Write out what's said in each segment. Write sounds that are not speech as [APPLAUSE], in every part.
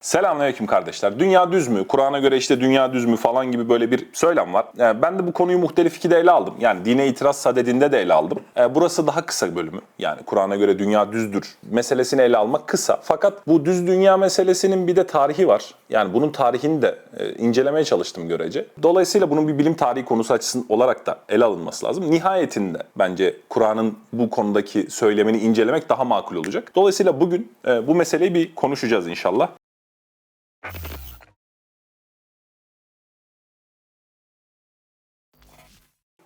Selamünaleyküm kardeşler. Dünya düz mü? Kur'an'a göre işte dünya düz mü falan gibi böyle bir söylem var. Ee, ben de bu konuyu muhtelif ikide ele aldım. Yani dine itiraz sadedinde de ele aldım. Ee, burası daha kısa bölümü. Yani Kur'an'a göre dünya düzdür meselesini ele almak kısa. Fakat bu düz dünya meselesinin bir de tarihi var. Yani bunun tarihini de e, incelemeye çalıştım görece. Dolayısıyla bunun bir bilim tarihi konusu açısından olarak da ele alınması lazım. Nihayetinde bence Kur'an'ın bu konudaki söylemini incelemek daha makul olacak. Dolayısıyla bugün e, bu meseleyi bir konuşacağız inşallah. you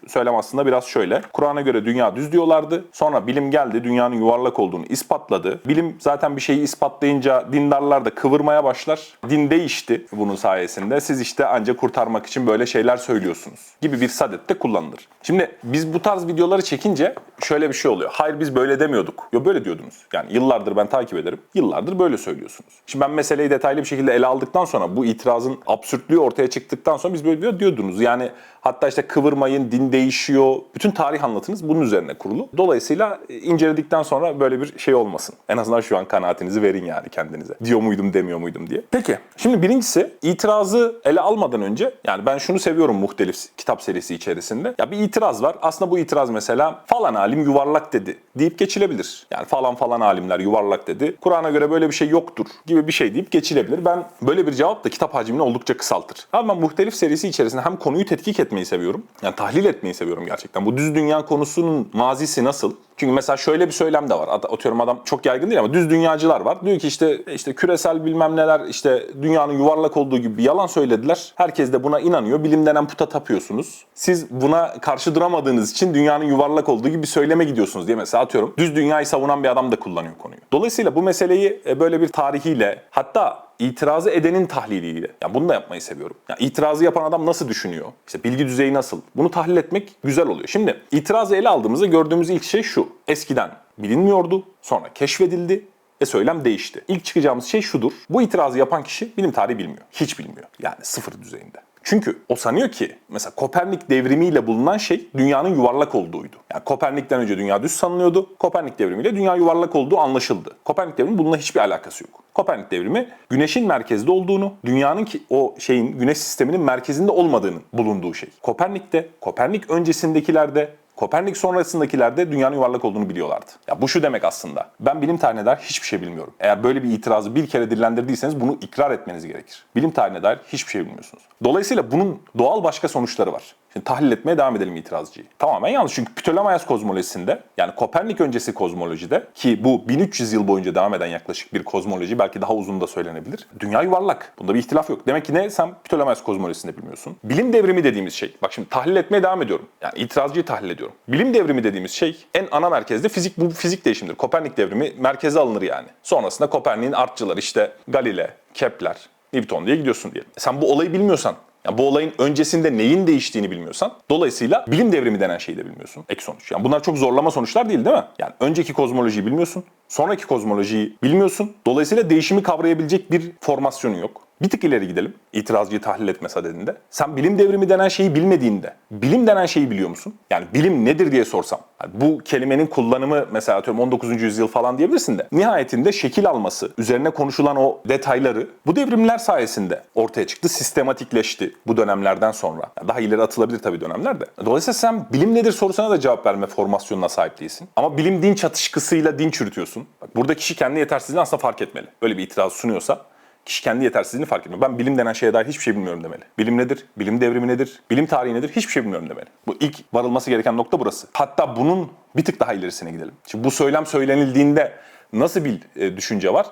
söylem aslında biraz şöyle. Kur'an'a göre dünya düz diyorlardı. Sonra bilim geldi, dünyanın yuvarlak olduğunu ispatladı. Bilim zaten bir şeyi ispatlayınca dindarlar da kıvırmaya başlar. Din değişti bunun sayesinde. Siz işte ancak kurtarmak için böyle şeyler söylüyorsunuz gibi bir sadet de kullanılır. Şimdi biz bu tarz videoları çekince şöyle bir şey oluyor. Hayır biz böyle demiyorduk. Yo böyle diyordunuz. Yani yıllardır ben takip ederim. Yıllardır böyle söylüyorsunuz. Şimdi ben meseleyi detaylı bir şekilde ele aldıktan sonra bu itirazın absürtlüğü ortaya çıktıktan sonra biz böyle diyor- diyordunuz. Yani hatta işte kıvırmayın, din değişiyor. Bütün tarih anlatınız bunun üzerine kurulu. Dolayısıyla e, inceledikten sonra böyle bir şey olmasın. En azından şu an kanaatinizi verin yani kendinize. Diyor muydum demiyor muydum diye. Peki şimdi birincisi itirazı ele almadan önce yani ben şunu seviyorum muhtelif kitap serisi içerisinde. Ya bir itiraz var. Aslında bu itiraz mesela falan alim yuvarlak dedi deyip geçilebilir. Yani falan falan alimler yuvarlak dedi. Kur'an'a göre böyle bir şey yoktur gibi bir şey deyip geçilebilir. Ben böyle bir cevap da kitap hacmini oldukça kısaltır. Ama ben muhtelif serisi içerisinde hem konuyu tetkik etmeyi seviyorum. Yani tahlil etmeyi seviyorum gerçekten. Bu düz dünya konusunun mazisi nasıl? Çünkü mesela şöyle bir söylem de var. At- Atıyorum adam çok yaygın değil ama düz dünyacılar var. Diyor ki işte işte küresel bilmem neler işte dünyanın yuvarlak olduğu gibi bir yalan söylediler. Herkes de buna inanıyor. Bilim denen puta tapıyorsunuz. Siz buna karşı duramadığınız için dünyanın yuvarlak olduğu gibi bir söyleme gidiyorsunuz diye mesela atıyorum. Düz dünyayı savunan bir adam da kullanıyor konuyu. Dolayısıyla bu meseleyi e, böyle bir tarihiyle hatta itirazı edenin tahliliyle. Yani bunu da yapmayı seviyorum. Yani itirazı yapan adam nasıl düşünüyor? İşte bilgi düzeyi nasıl? Bunu tahlil etmek güzel oluyor. Şimdi itirazı ele aldığımızda gördüğümüz ilk şey şu. Eskiden bilinmiyordu, sonra keşfedildi ve söylem değişti. İlk çıkacağımız şey şudur. Bu itirazı yapan kişi bilim tarihi bilmiyor. Hiç bilmiyor. Yani sıfır düzeyinde. Çünkü o sanıyor ki mesela Kopernik devrimiyle bulunan şey dünyanın yuvarlak olduğuydu. Yani Kopernik'ten önce dünya düz sanılıyordu. Kopernik devrimiyle dünya yuvarlak olduğu anlaşıldı. Kopernik devrimi bununla hiçbir alakası yok. Kopernik devrimi güneşin merkezde olduğunu, dünyanın ki o şeyin güneş sisteminin merkezinde olmadığını bulunduğu şey. Kopernik'te, Kopernik öncesindekilerde Kopernik sonrasındakilerde dünyanın yuvarlak olduğunu biliyorlardı. Ya bu şu demek aslında. Ben bilim tarihine dair hiçbir şey bilmiyorum. Eğer böyle bir itirazı bir kere dillendirdiyseniz bunu ikrar etmeniz gerekir. Bilim tarihine dair hiçbir şey bilmiyorsunuz. Dolayısıyla bunun doğal başka sonuçları var. Şimdi tahlil etmeye devam edelim itirazcıyı. Tamamen yanlış çünkü Ptolemaios kozmolojisinde yani Kopernik öncesi kozmolojide ki bu 1300 yıl boyunca devam eden yaklaşık bir kozmoloji belki daha uzun da söylenebilir. Dünya yuvarlak. Bunda bir ihtilaf yok. Demek ki ne sen Ptolemaios kozmolojisinde bilmiyorsun. Bilim devrimi dediğimiz şey. Bak şimdi tahlil etmeye devam ediyorum. Yani itirazcıyı tahlil ediyorum. Bilim devrimi dediğimiz şey en ana merkezde fizik bu fizik değişimdir. Kopernik devrimi merkeze alınır yani. Sonrasında Kopernik'in artçıları işte Galile, Kepler, Newton diye gidiyorsun diyelim. Sen bu olayı bilmiyorsan yani bu olayın öncesinde neyin değiştiğini bilmiyorsan dolayısıyla bilim devrimi denen şeyi de bilmiyorsun. Ek sonuç. Yani bunlar çok zorlama sonuçlar değil değil mi? Yani önceki kozmolojiyi bilmiyorsun. Sonraki kozmolojiyi bilmiyorsun. Dolayısıyla değişimi kavrayabilecek bir formasyonun yok. Bir tık ileri gidelim. İtirazcıyı tahlil etme sadedinde. Sen bilim devrimi denen şeyi bilmediğinde, bilim denen şeyi biliyor musun? Yani bilim nedir diye sorsam. bu kelimenin kullanımı mesela atıyorum 19. yüzyıl falan diyebilirsin de. Nihayetinde şekil alması, üzerine konuşulan o detayları bu devrimler sayesinde ortaya çıktı. Sistematikleşti bu dönemlerden sonra. Daha ileri atılabilir tabii dönemler de. Dolayısıyla sen bilim nedir sorusuna da cevap verme formasyonuna sahip değilsin. Ama bilim din çatışkısıyla din çürütüyorsun. Bak, burada kişi kendi yetersizliğini aslında fark etmeli. Böyle bir itiraz sunuyorsa kişi kendi yetersizliğini fark etmiyor. Ben bilim denen şeye dair hiçbir şey bilmiyorum demeli. Bilim nedir? Bilim devrimi nedir? Bilim tarihi nedir? Hiçbir şey bilmiyorum demeli. Bu ilk varılması gereken nokta burası. Hatta bunun bir tık daha ilerisine gidelim. Şimdi bu söylem söylenildiğinde nasıl bir e, düşünce var?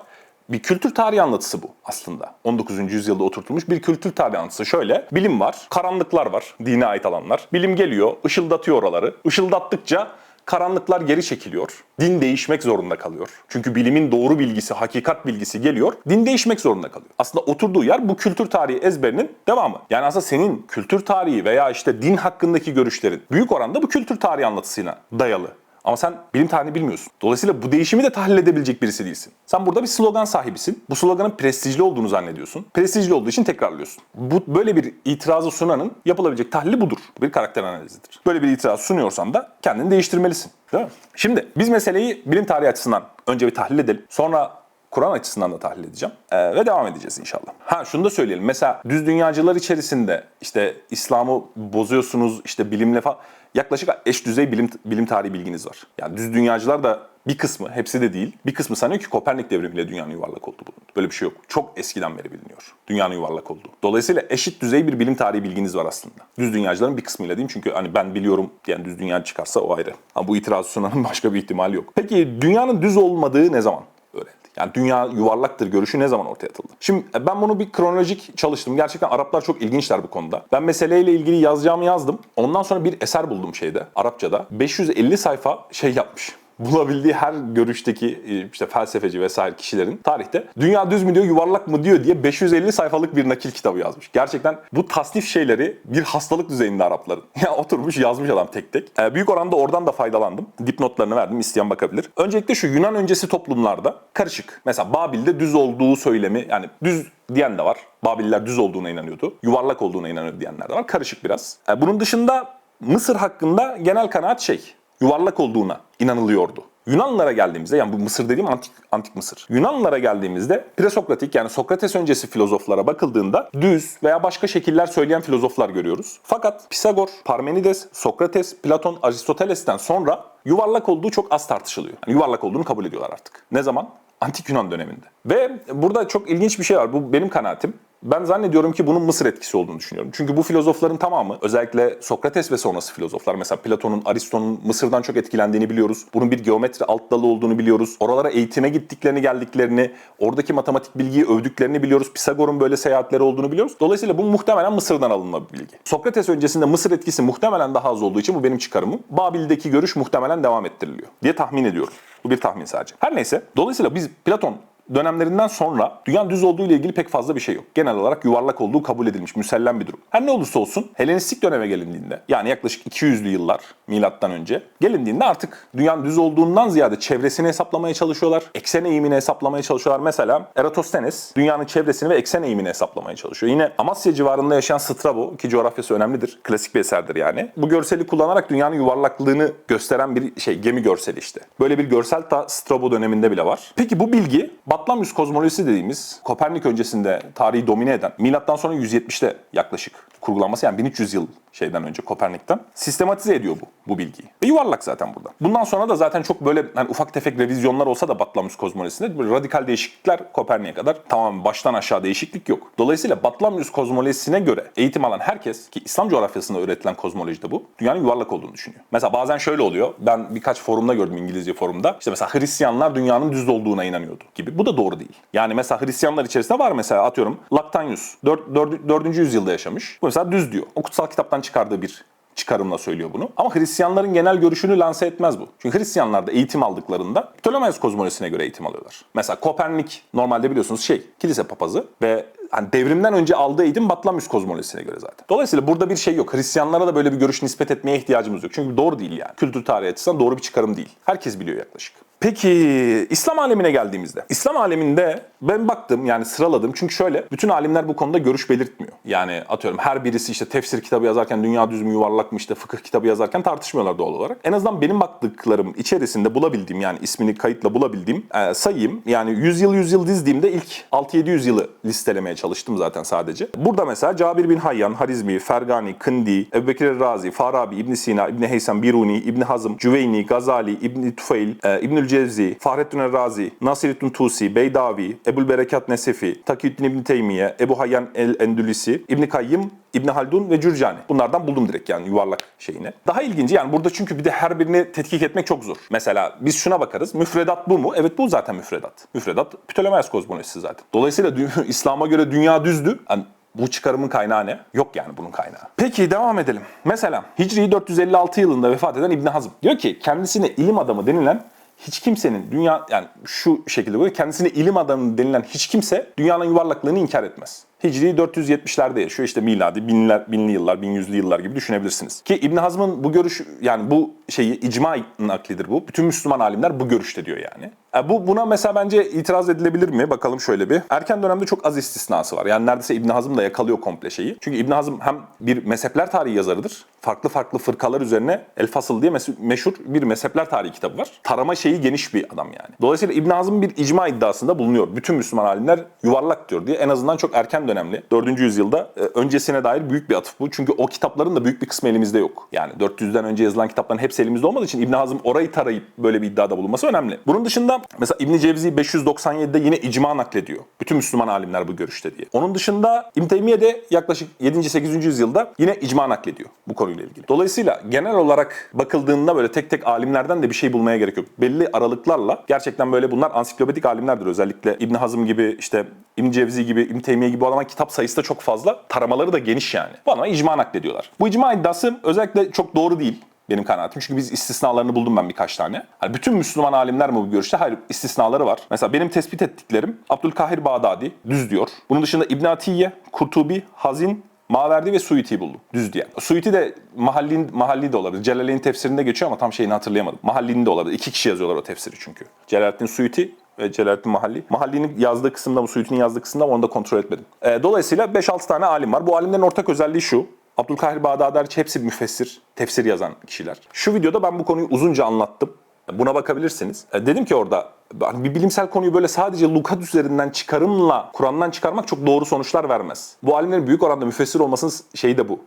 Bir kültür tarihi anlatısı bu aslında. 19. yüzyılda oturtulmuş bir kültür tarihi anlatısı. Şöyle, bilim var, karanlıklar var, dine ait alanlar. Bilim geliyor, ışıldatıyor oraları. Işıldattıkça karanlıklar geri çekiliyor. Din değişmek zorunda kalıyor. Çünkü bilimin doğru bilgisi, hakikat bilgisi geliyor. Din değişmek zorunda kalıyor. Aslında oturduğu yer bu kültür tarihi ezberinin devamı. Yani aslında senin kültür tarihi veya işte din hakkındaki görüşlerin büyük oranda bu kültür tarihi anlatısına dayalı. Ama sen bilim tarihini bilmiyorsun. Dolayısıyla bu değişimi de tahlil edebilecek birisi değilsin. Sen burada bir slogan sahibisin. Bu sloganın prestijli olduğunu zannediyorsun. Prestijli olduğu için tekrarlıyorsun. Bu böyle bir itirazı sunanın yapılabilecek tahlili budur. Bir karakter analizidir. Böyle bir itiraz sunuyorsan da kendini değiştirmelisin. Değil mi? Şimdi biz meseleyi bilim tarihi açısından önce bir tahlil edelim. Sonra Kur'an açısından da tahlil edeceğim. Ee, ve devam edeceğiz inşallah. Ha şunu da söyleyelim. Mesela düz dünyacılar içerisinde işte İslam'ı bozuyorsunuz işte bilimle falan yaklaşık eş düzey bilim, bilim tarihi bilginiz var. Yani düz dünyacılar da bir kısmı, hepsi de değil, bir kısmı sanıyor ki Kopernik devrimiyle dünyanın yuvarlak olduğu bulundu. Böyle bir şey yok. Çok eskiden beri biliniyor. Dünyanın yuvarlak olduğu. Dolayısıyla eşit düzey bir bilim tarihi bilginiz var aslında. Düz dünyacıların bir kısmıyla diyeyim çünkü hani ben biliyorum diyen düz dünya çıkarsa o ayrı. Ama bu itirazı sunanın [LAUGHS] başka bir ihtimali yok. Peki dünyanın düz olmadığı ne zaman öğrendik? Yani dünya yuvarlaktır görüşü ne zaman ortaya atıldı? Şimdi e, ben bunu bir kronolojik çalıştım. Gerçekten Araplar çok ilginçler bu konda. Ben meseleyle ilgili yazacağımı yazdım. Ondan sonra bir eser buldum şeyde, Arapçada. 550 sayfa şey yapmış bulabildiği her görüşteki e, işte felsefeci vesaire kişilerin tarihte dünya düz mü diyor yuvarlak mı diyor diye 550 sayfalık bir nakil kitabı yazmış. Gerçekten bu tasnif şeyleri bir hastalık düzeyinde Arapların. [LAUGHS] Ya oturmuş yazmış adam tek tek. Ee, büyük oranda oradan da faydalandım. Dipnotlarını verdim isteyen bakabilir. Öncelikle şu Yunan öncesi toplumlarda karışık. Mesela Babil'de düz olduğu söylemi yani düz diyen de var. Babiller düz olduğuna inanıyordu. Yuvarlak olduğuna inanıyor diyenler de var. Karışık biraz. Ee, bunun dışında Mısır hakkında genel kanaat şey yuvarlak olduğuna inanılıyordu. Yunanlılara geldiğimizde yani bu Mısır dediğim antik, antik Mısır. Yunanlılara geldiğimizde presokratik yani Sokrates öncesi filozoflara bakıldığında düz veya başka şekiller söyleyen filozoflar görüyoruz. Fakat Pisagor, Parmenides, Sokrates, Platon, Aristoteles'ten sonra yuvarlak olduğu çok az tartışılıyor. Yani yuvarlak olduğunu kabul ediyorlar artık. Ne zaman? Antik Yunan döneminde. Ve burada çok ilginç bir şey var. Bu benim kanaatim. Ben zannediyorum ki bunun Mısır etkisi olduğunu düşünüyorum. Çünkü bu filozofların tamamı özellikle Sokrates ve sonrası filozoflar mesela Platon'un, Aristo'nun Mısır'dan çok etkilendiğini biliyoruz. Bunun bir geometri alt dalı olduğunu biliyoruz. Oralara eğitime gittiklerini, geldiklerini, oradaki matematik bilgiyi övdüklerini biliyoruz. Pisagor'un böyle seyahatleri olduğunu biliyoruz. Dolayısıyla bu muhtemelen Mısır'dan alınma bir bilgi. Sokrates öncesinde Mısır etkisi muhtemelen daha az olduğu için bu benim çıkarımım. Babil'deki görüş muhtemelen devam ettiriliyor diye tahmin ediyorum. Bu bir tahmin sadece. Her neyse. Dolayısıyla biz Platon dönemlerinden sonra dünyanın düz olduğu ile ilgili pek fazla bir şey yok. Genel olarak yuvarlak olduğu kabul edilmiş, müsellem bir durum. Her ne olursa olsun Helenistik döneme gelindiğinde yani yaklaşık 200'lü yıllar milattan önce gelindiğinde artık dünyanın düz olduğundan ziyade çevresini hesaplamaya çalışıyorlar. Eksen eğimini hesaplamaya çalışıyorlar. Mesela Eratosthenes dünyanın çevresini ve eksen eğimini hesaplamaya çalışıyor. Yine Amasya civarında yaşayan Strabo ki coğrafyası önemlidir. Klasik bir eserdir yani. Bu görseli kullanarak dünyanın yuvarlaklığını gösteren bir şey gemi görseli işte. Böyle bir görsel ta Strabo döneminde bile var. Peki bu bilgi Batlamyus kozmolojisi dediğimiz Kopernik öncesinde tarihi domine eden milattan sonra 170'te yaklaşık kurgulanması yani 1300 yıl şeyden önce Kopernik'ten sistematize ediyor bu bu bilgiyi. Ve yuvarlak zaten burada. Bundan sonra da zaten çok böyle hani ufak tefek revizyonlar olsa da Batlamyus kozmolojisinde radikal değişiklikler Kopernik'e kadar tamamen baştan aşağı değişiklik yok. Dolayısıyla Batlamyus kozmolojisine göre eğitim alan herkes ki İslam coğrafyasında öğretilen kozmolojide bu dünyanın yuvarlak olduğunu düşünüyor. Mesela bazen şöyle oluyor. Ben birkaç forumda gördüm İngilizce forumda. İşte mesela Hristiyanlar dünyanın düz olduğuna inanıyordu gibi. Bu da doğru değil. Yani mesela Hristiyanlar içerisinde var mesela atıyorum Lactanius 4. 4. 4. yüzyılda yaşamış. Bu mesela düz diyor. O kutsal kitaptan çıkardığı bir çıkarımla söylüyor bunu. Ama Hristiyanların genel görüşünü lanse etmez bu. Çünkü Hristiyanlar da eğitim aldıklarında Ptolemaios kozmolojisine göre eğitim alıyorlar. Mesela Kopernik normalde biliyorsunuz şey kilise papazı ve hani devrimden önce aldığı eğitim Batlamyus kozmolojisine göre zaten. Dolayısıyla burada bir şey yok. Hristiyanlara da böyle bir görüş nispet etmeye ihtiyacımız yok. Çünkü doğru değil yani. Kültür tarihi açısından doğru bir çıkarım değil. Herkes biliyor yaklaşık. Peki İslam alemine geldiğimizde. İslam aleminde ben baktım yani sıraladım. Çünkü şöyle bütün alimler bu konuda görüş belirtmiyor. Yani atıyorum her birisi işte tefsir kitabı yazarken dünya düz mü yuvarlak mı işte fıkıh kitabı yazarken tartışmıyorlar doğal olarak. En azından benim baktıklarım içerisinde bulabildiğim yani ismini kayıtla bulabildiğim e, sayayım. Yani 100 yıl 100 yıl dizdiğimde ilk 6-700 yılı listelemeye çalıştım zaten sadece. Burada mesela Cabir bin Hayyan, Harizmi, Fergani, Kindi, Ebubekir Razi, Farabi, İbn Sina, İbn Heysem Biruni, İbn Hazım, Cüveyni, Gazali, İbn Tufeil, e, İbnül Cevzi, Fahrettin Razi, Nasiruddin Tusi, Beydavi, Ebul Berekat Nesefi, Takiyüddin İbn Teymiye, Ebu Hayyan el-Endülisi, İbn Kayyım, İbn Haldun ve Cürcani. Bunlardan buldum direkt yani yuvarlak şeyini. Daha ilginci yani burada çünkü bir de her birini tetkik etmek çok zor. Mesela biz şuna bakarız. Müfredat bu mu? Evet bu zaten müfredat. Müfredat Ptolemaios kozmolojisi zaten. Dolayısıyla [LAUGHS] İslam'a göre dünya düzdü. Yani bu çıkarımın kaynağı ne? Yok yani bunun kaynağı. Peki devam edelim. Mesela Hicri 456 yılında vefat eden İbn Hazm diyor ki kendisine ilim adamı denilen hiç kimsenin dünya yani şu şekilde böyle kendisine ilim adamı denilen hiç kimse dünyanın yuvarlaklığını inkar etmez. Hicri 470'lerde yaşıyor. İşte miladi binler, binli yıllar, bin yüzlü yıllar gibi düşünebilirsiniz. Ki İbn Hazm'ın bu görüş yani bu şeyi icma naklidir bu. Bütün Müslüman alimler bu görüşte diyor yani. E bu buna mesela bence itiraz edilebilir mi? Bakalım şöyle bir. Erken dönemde çok az istisnası var. Yani neredeyse İbn Hazm da yakalıyor komple şeyi. Çünkü İbn Hazm hem bir mezhepler tarihi yazarıdır. Farklı farklı fırkalar üzerine El Fasıl diye meşhur bir mezhepler tarihi kitabı var. Tarama şeyi geniş bir adam yani. Dolayısıyla İbn Hazm bir icma iddiasında bulunuyor. Bütün Müslüman alimler yuvarlak diyor diye. En azından çok erken dönemli. 4. yüzyılda e, öncesine dair büyük bir atıf bu. Çünkü o kitapların da büyük bir kısmı elimizde yok. Yani 400'den önce yazılan kitapların hepsi elimizde olmadığı için İbn Hazm orayı tarayıp böyle bir iddiada bulunması önemli. Bunun dışında mesela İbn Cevzi 597'de yine icma naklediyor. Bütün Müslüman alimler bu görüşte diye. Onun dışında İbn Teymiye de yaklaşık 7. 8. yüzyılda yine icma naklediyor bu konuyla ilgili. Dolayısıyla genel olarak bakıldığında böyle tek tek alimlerden de bir şey bulmaya gerek yok. Belli aralıklarla gerçekten böyle bunlar ansiklopedik alimlerdir. Özellikle İbn Hazm gibi işte İbn Cevzi gibi İbn Teymiye gibi bu adamın kitap sayısı da çok fazla. Taramaları da geniş yani. Bu adama icma naklediyorlar. Bu icma iddiası özellikle çok doğru değil benim kanaatim. Çünkü biz istisnalarını buldum ben birkaç tane. Hani bütün Müslüman alimler mi bu görüşte? Hayır istisnaları var. Mesela benim tespit ettiklerim Abdülkahir Bağdadi düz diyor. Bunun dışında İbn Atiye, Kurtubi, Hazin, Maverdi ve Suyuti buldum. Düz diye. Suyuti de mahalli, mahalli de olabilir. Celaleyn tefsirinde geçiyor ama tam şeyini hatırlayamadım. Mahallinin de olabilir. İki kişi yazıyorlar o tefsiri çünkü. Celaleddin Suyuti ve Celaleddin Mahalli. Mahallinin yazdığı kısımda, bu Suyuti'nin yazdığı kısımda onu da kontrol etmedim. Ee, dolayısıyla 5-6 tane alim var. Bu alimlerin ortak özelliği şu. Abdülkahir Bağdadi hariç hepsi müfessir, tefsir yazan kişiler. Şu videoda ben bu konuyu uzunca anlattım. Buna bakabilirsiniz. E, dedim ki orada hani bir bilimsel konuyu böyle sadece lukat üzerinden çıkarımla Kur'an'dan çıkarmak çok doğru sonuçlar vermez. Bu alimlerin büyük oranda müfessir olmasının şeyi de bu.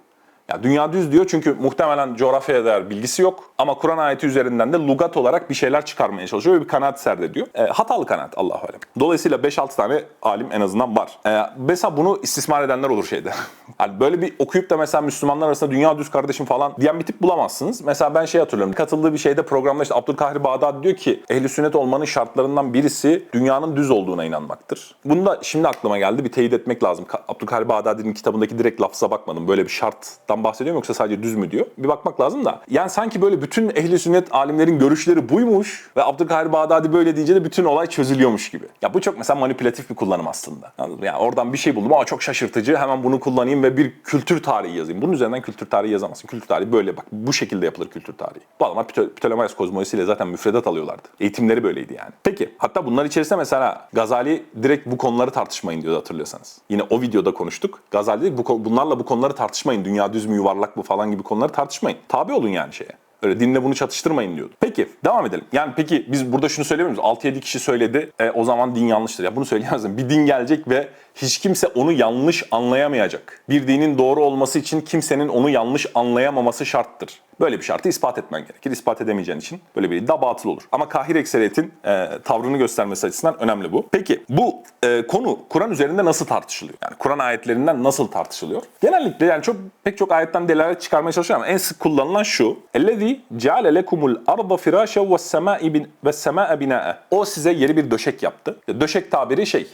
Ya dünya düz diyor çünkü muhtemelen coğrafyaya dair bilgisi yok. Ama Kur'an ayeti üzerinden de lugat olarak bir şeyler çıkarmaya çalışıyor ve bir kanaat serdediyor. E, hatalı kanaat Allahu alem. Dolayısıyla 5-6 tane alim en azından var. E, mesela bunu istismar edenler olur şeyde. [LAUGHS] hani böyle bir okuyup da mesela Müslümanlar arasında dünya düz kardeşim falan diyen bir tip bulamazsınız. Mesela ben şey hatırlıyorum. Katıldığı bir şeyde programda işte Abdülkahir Bağdadi diyor ki ehli sünnet olmanın şartlarından birisi dünyanın düz olduğuna inanmaktır. Bunu da şimdi aklıma geldi. Bir teyit etmek lazım. Ka- Abdülkahir Bağdadi'nin kitabındaki direkt lafza bakmadım. Böyle bir şarttan bahsediyor mu yoksa sadece düz mü diyor. Bir bakmak lazım da. Yani sanki böyle bütün ehli sünnet alimlerin görüşleri buymuş ve Abdülkahir Bağdadi böyle deyince de bütün olay çözülüyormuş gibi. Ya bu çok mesela manipülatif bir kullanım aslında. Yani oradan bir şey buldum ama çok şaşırtıcı. Hemen bunu kullanayım ve bir kültür tarihi yazayım. Bunun üzerinden kültür tarihi yazamazsın. Kültür tarihi böyle bak. Bu şekilde yapılır kültür tarihi. Bu adamlar Ptole- Ptolemaios kozmolojisiyle zaten müfredat alıyorlardı. Eğitimleri böyleydi yani. Peki hatta bunlar içerisinde mesela Gazali direkt bu konuları tartışmayın diyordu hatırlıyorsanız. Yine o videoda konuştuk. Gazali dedi bu, bunlarla bu konuları tartışmayın. Dünya düz mü yuvarlak mı falan gibi konuları tartışmayın. Tabi olun yani şeye. Öyle dinle bunu çatıştırmayın diyordu. Peki devam edelim. Yani peki biz burada şunu söylemiyor muyuz? 6-7 kişi söyledi e, o zaman din yanlıştır. Ya bunu söyleyemezsin. Bir din gelecek ve hiç kimse onu yanlış anlayamayacak. Bir dinin doğru olması için kimsenin onu yanlış anlayamaması şarttır. Böyle bir şartı ispat etmen gerekir. İspat edemeyeceğin için böyle bir iddia batıl olur. Ama kahir ekseriyetin e, tavrını göstermesi açısından önemli bu. Peki bu e, konu Kur'an üzerinde nasıl tartışılıyor? Yani Kur'an ayetlerinden nasıl tartışılıyor? Genellikle yani çok pek çok ayetten delalet çıkarmaya çalışıyorum ama en sık kullanılan şu. Ellezî ceale lekumul arda firâşe ve semâe binâe. O size yeri bir döşek yaptı. Döşek tabiri şey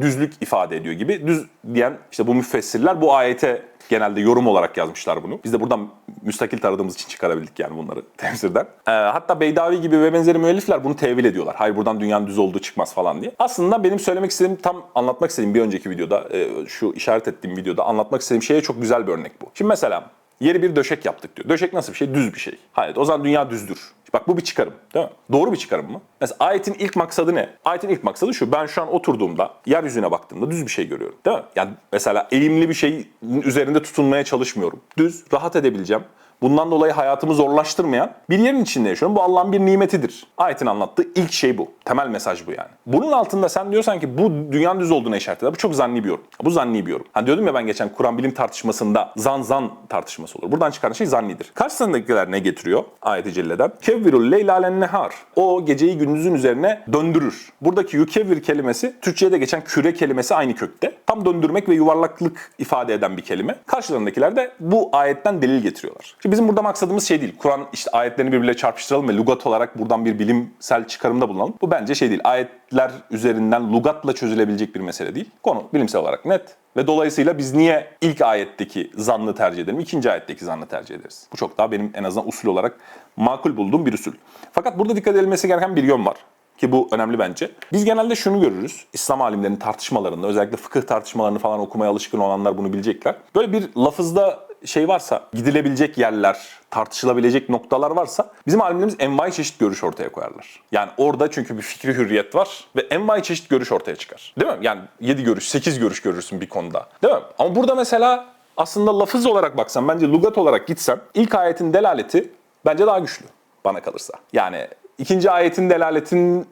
düzlük ifade ediyor gibi. Düz diyen işte bu müfessirler bu ayete genelde yorum olarak yazmışlar bunu. Biz de buradan müstakil taradığımız için çıkarabildik yani bunları [LAUGHS] tefsirden. Ee, hatta Beydavi gibi ve benzeri müellifler bunu tevil ediyorlar. Hayır buradan dünyanın düz olduğu çıkmaz falan diye. Aslında benim söylemek istediğim tam anlatmak istediğim bir önceki videoda e, şu işaret ettiğim videoda anlatmak istediğim şeye çok güzel bir örnek bu. Şimdi mesela yeri bir döşek yaptık diyor. Döşek nasıl bir şey? Düz bir şey. Hayır o zaman dünya düzdür. Bak bu bir çıkarım değil mi? Doğru bir çıkarım mı? Mesela ayetin ilk maksadı ne? Ayetin ilk maksadı şu. Ben şu an oturduğumda, yeryüzüne baktığımda düz bir şey görüyorum. Değil mi? Yani mesela eğimli bir şeyin üzerinde tutunmaya çalışmıyorum. Düz, rahat edebileceğim. Bundan dolayı hayatımı zorlaştırmayan bir yerin içinde yaşıyorum. Bu Allah'ın bir nimetidir. Ayetin anlattığı ilk şey bu. Temel mesaj bu yani. Bunun altında sen diyorsan ki bu dünyanın düz olduğuna işaret eder. Bu çok zanni bir yorum. Bu zanni bir yorum. Hani diyordum ya ben geçen Kur'an bilim tartışmasında zan zan tartışması olur. Buradan çıkan şey zannidir. Karşısındakiler ne getiriyor ayet-i celleden? Kevvirul leyla alen nehar. O geceyi gündüzün üzerine döndürür. Buradaki yukevvir kelimesi Türkçe'de geçen küre kelimesi aynı kökte. Tam döndürmek ve yuvarlaklık ifade eden bir kelime. Karşılarındakiler de bu ayetten delil getiriyorlar. Şimdi bizim burada maksadımız şey değil. Kur'an işte ayetlerini birbirle çarpıştıralım ve lugat olarak buradan bir bilimsel çıkarımda bulunalım. Bu bence şey değil. Ayetler üzerinden lugatla çözülebilecek bir mesele değil. Konu bilimsel olarak net. Ve dolayısıyla biz niye ilk ayetteki zannı tercih edelim, ikinci ayetteki zannı tercih ederiz? Bu çok daha benim en azından usul olarak makul bulduğum bir usul. Fakat burada dikkat edilmesi gereken bir yön var. Ki bu önemli bence. Biz genelde şunu görürüz. İslam alimlerinin tartışmalarında özellikle fıkıh tartışmalarını falan okumaya alışkın olanlar bunu bilecekler. Böyle bir lafızda şey varsa, gidilebilecek yerler, tartışılabilecek noktalar varsa bizim alimlerimiz envai çeşit görüş ortaya koyarlar. Yani orada çünkü bir fikri hürriyet var ve envai çeşit görüş ortaya çıkar. Değil mi? Yani 7 görüş, 8 görüş görürsün bir konuda. Değil mi? Ama burada mesela aslında lafız olarak baksan, bence lugat olarak gitsen ilk ayetin delaleti bence daha güçlü bana kalırsa. Yani ikinci ayetin delaletin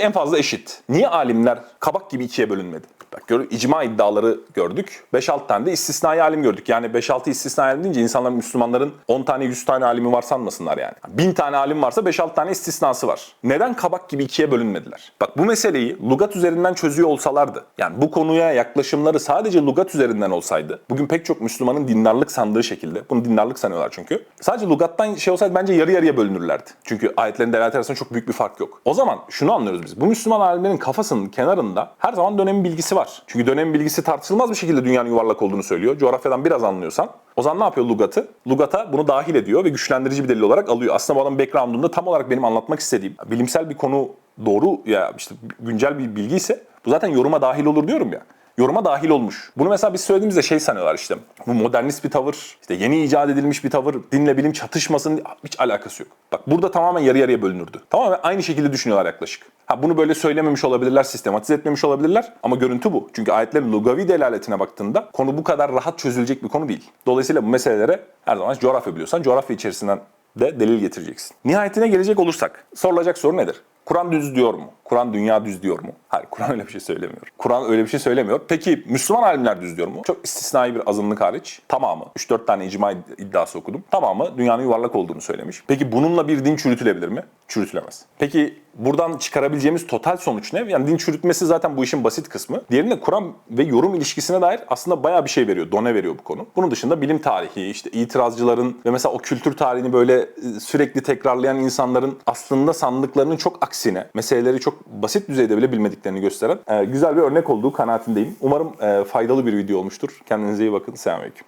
en fazla eşit. Niye alimler kabak gibi ikiye bölünmedi? Bak gör, icma iddiaları gördük. 5-6 tane de istisnai alim gördük. Yani 5-6 istisnai alim deyince insanlar Müslümanların 10 tane 100 tane alimi var sanmasınlar yani. 1000 tane alim varsa 5-6 tane istisnası var. Neden kabak gibi ikiye bölünmediler? Bak bu meseleyi lugat üzerinden çözüyor olsalardı. Yani bu konuya yaklaşımları sadece lugat üzerinden olsaydı. Bugün pek çok Müslümanın dindarlık sandığı şekilde. Bunu dindarlık sanıyorlar çünkü. Sadece lugattan şey olsaydı bence yarı yarıya bölünürlerdi. Çünkü ayetlerin delalet arasında çok büyük bir fark yok. O zaman şunu anlıyoruz biz. Bu Müslüman alimlerin kafasının kenarında her zaman dönemin bilgisi var. Çünkü dönemin bilgisi tartışılmaz bir şekilde dünyanın yuvarlak olduğunu söylüyor. Coğrafyadan biraz anlıyorsan. O zaman ne yapıyor lugatı? Lugata bunu dahil ediyor ve güçlendirici bir delil olarak alıyor. Aslında bu adam background'unda tam olarak benim anlatmak istediğim bilimsel bir konu doğru ya işte güncel bir bilgi ise bu zaten yoruma dahil olur diyorum ya yoruma dahil olmuş. Bunu mesela biz söylediğimizde şey sanıyorlar işte. Bu modernist bir tavır, işte yeni icat edilmiş bir tavır, dinle bilim çatışmasın hiç alakası yok. Bak burada tamamen yarı yarıya bölünürdü. Tamamen aynı şekilde düşünüyorlar yaklaşık. Ha bunu böyle söylememiş olabilirler, sistematize etmemiş olabilirler ama görüntü bu. Çünkü ayetlerin lugavi delaletine baktığında konu bu kadar rahat çözülecek bir konu değil. Dolayısıyla bu meselelere her zaman coğrafya biliyorsan coğrafya içerisinden de delil getireceksin. Nihayetine gelecek olursak sorulacak soru nedir? Kur'an düz diyor mu? Kur'an dünya düz diyor mu? Hayır Kur'an öyle bir şey söylemiyor. Kur'an öyle bir şey söylemiyor. Peki Müslüman alimler düz diyor mu? Çok istisnai bir azınlık hariç tamamı 3-4 tane icma iddiası okudum. Tamamı dünyanın yuvarlak olduğunu söylemiş. Peki bununla bir din çürütülebilir mi? Çürütülemez. Peki buradan çıkarabileceğimiz total sonuç ne? Yani din çürütmesi zaten bu işin basit kısmı. Diğerinde Kur'an ve yorum ilişkisine dair aslında bayağı bir şey veriyor. Done veriyor bu konu. Bunun dışında bilim tarihi, işte itirazcıların ve mesela o kültür tarihini böyle e, sürekli tekrarlayan insanların aslında sandıklarının çok aksine meseleleri çok basit düzeyde bile bilmediklerini gösteren e, güzel bir örnek olduğu kanaatindeyim. Umarım e, faydalı bir video olmuştur. Kendinize iyi bakın. Selamünaleyküm.